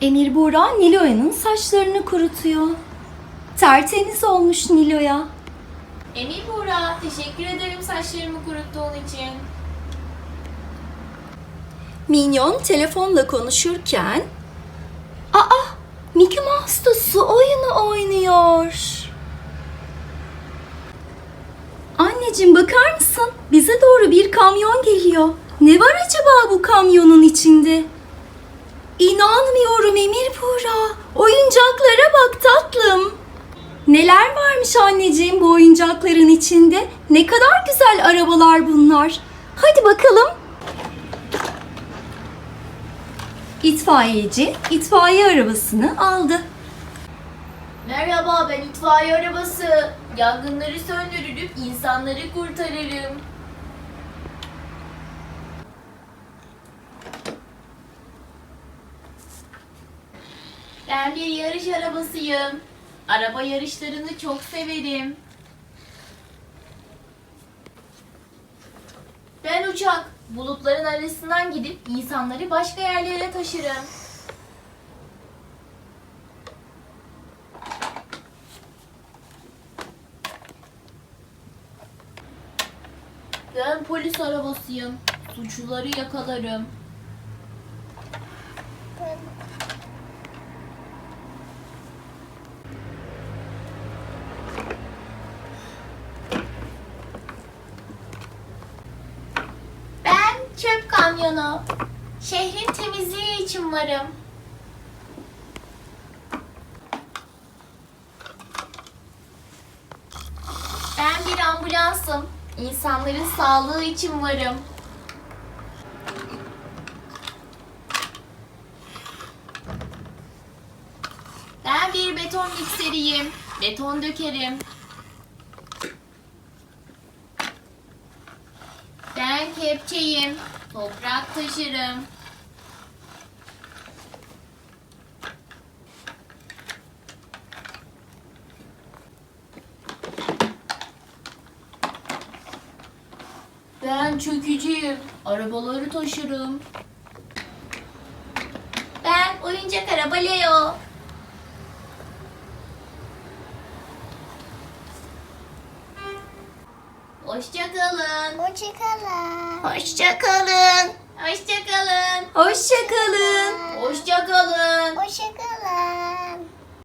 Emir Buğra Nilo'yanın saçlarını kurutuyor. Tertemiz olmuş Nilo'ya. Emir Buğra, teşekkür ederim saçlarımı kuruttuğun için. Minyon telefonla konuşurken Aa! Mickey Mouse da su oyunu oynuyor. Anneciğim bakar mısın? Bize doğru bir kamyon geliyor. Ne var acaba bu kamyonun içinde? İnanmıyorum Emir Buğra. Oyuncaklara bak tatlım. Neler varmış anneciğim bu oyuncakların içinde? Ne kadar güzel arabalar bunlar. Hadi bakalım. İtfaiyeci itfaiye arabasını aldı. Merhaba, ben itfaiye arabası. Yangınları söndürürüm, insanları kurtarırım. Ben bir yarış arabasıyım. Araba yarışlarını çok severim. Ben uçak. Bulutların arasından gidip insanları başka yerlere taşırım. Ben polis arabasıyım. Suçluları yakalarım. Ben çöp kamyonu. Şehrin temizliği için varım. Ben bir ambulansım. İnsanların sağlığı için varım. Ben bir beton mikseriyim. Beton dökerim. Ben kepçeyim. Toprak taşırım. Ben çökücüyüm. Arabaları taşırım. Ben oyuncak araba Leo. Hoşçakalın. Hoşçakalın. Hoşçakalın. Hoşçakalın. Hoşçakalın. Hoşçakalın. Hoşçakalın. Hoşçakalın.